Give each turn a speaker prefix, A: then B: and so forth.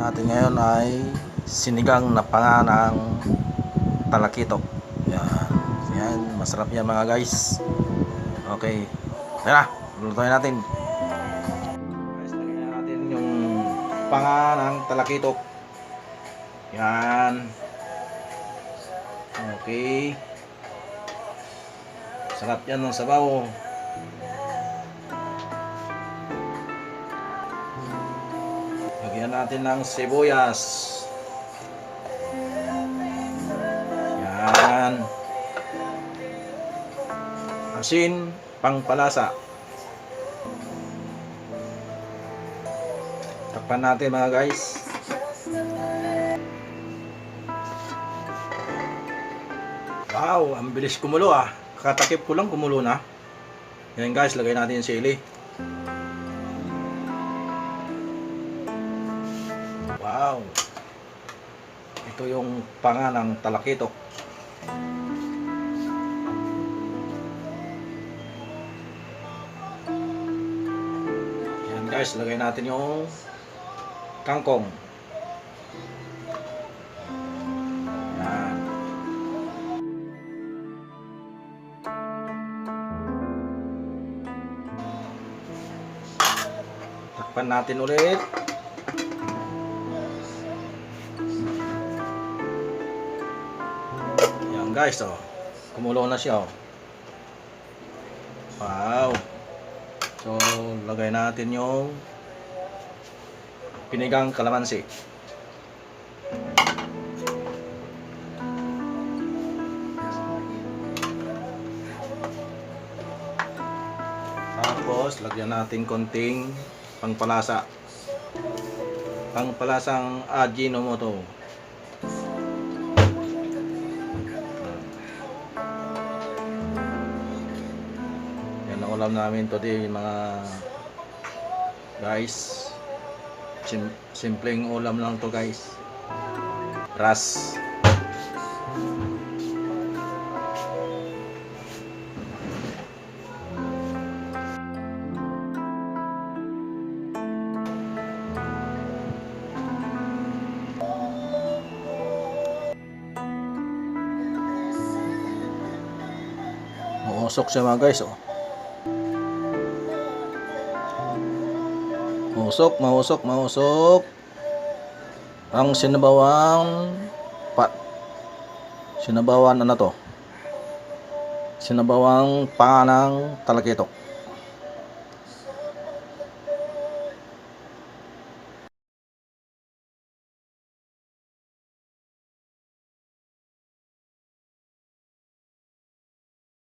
A: ay sinigang na panga ng talakitok. Yan. Yan. Masarap yan mga guys. Okay. Tara, lutuin natin. Guys, lagyan na natin yung panga ng talakitok. Yan. Okay. Sarap yan ng sabaw. Lagyan natin ng sibuyas. Yan. Asin, pangpalasa. Takpan natin mga guys. Wow, ang bilis kumulo ah. Katakip ko lang kumulo na. Yan guys, lagay natin yung sili. Wow. Ito yung panga ng talakitok. Yan guys, lagay natin yung kangkong. Takpan natin ulit. Guys, oh. Kumulo na siya, oh. Wow. So, lagay natin yung pinigang kalamansi. Tapos, lagyan natin konting pangpalasa. Pangpalasang Ajinomoto. Ulam namin today mga guys. Sim simpleng ulam lang to guys. Ras. Uusok siya mga guys oh. Mausok, mausok, mausok. Ang sinabawang pa sinabawan ano to? Sinabawang panganang talakitok.